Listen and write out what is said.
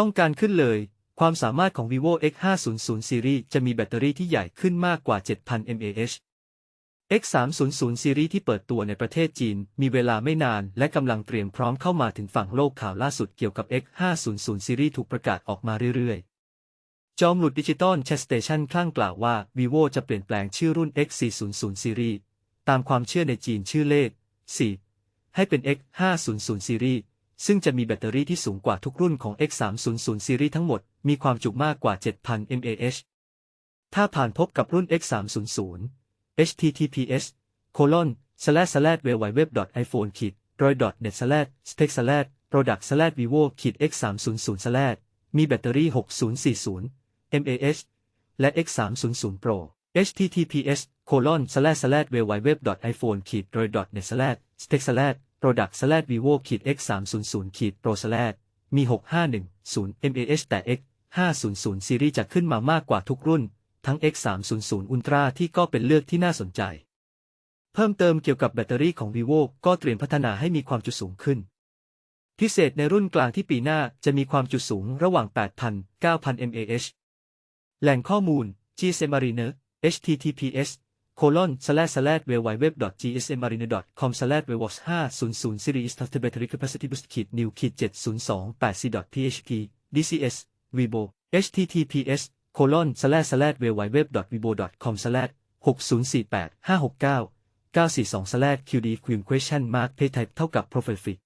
ต้องการขึ้นเลย ความสามารถของ vivo x 5 0 0 series จะมีแบตเตอรี่ที่ใหญ่ขึ้นมากกว่า 7,000 mAh x 3 0 0 series ที่เปิดตัวในประเทศจีน มีเวลาไม่นาน และกำลังเตรียมพร้อมเข้ามาถึงฝั่งโลกข่าวล่าสุดเกี่ยวกับ x 5 0 0 series ถูกประกาศออกมาเรื่อยๆ จอมหลุดดิจิตอล Chat Station คลั่งกล่าวว่า vivo จะเปลี่ยนแปลงชื่อรุ่น x 4 0 0 series ตามความเชื่อในจีนชื่อเลข 4 ให้เป็น x 5 0 0 series ซึ่งจะมีแบตเตอรี่ที่สูงกว่าทุกรุ่นของ x 3 0 0 series ทั้งหมด มีความจุมากกว่า 7,000 mAh ถ้าผ่านพบกับรุ่น x 3 0 0 https colon slash slash www iphone ขีด droid net slash spec slash product slash vivo ขีด x 3 0 0 slash มีแบตเตอรี่ 6040 mAh และ x 3 0 0 pro https colon slash slash www iphone ขีด droid net slash spec slash product slash vivo ขีด x 3 0 0ขีด pro slash มี 6510 mAh แต่ x 500 ซีรีส์จะขึ้นมามากกว่าทุกรุ่น ทั้ง X 3 0 0 Ultra ที่ก็เป็นเลือกที่น่าสนใจ เพิ่มเติมเกี่ยวกับแบตเตอรี่ของ vivo ก็เตรียมพัฒนาให้มีความจุสูงขึ้น พิเศษในรุ่นกลางที่ปีหน้าจะมีความจุสูงระหว่าง 8,000 9,000 mAh แหล่งข้อมูล GSM Mariner https colon slash slash www g s m a r i n e com slash www 500 series t of battery capacity boost ขีด new ขีด702 8 c php dcs vivo https colon slash slash www vivo com slash 6048 569 942 slash qd queen question mark pay type เท่ากับ profile fit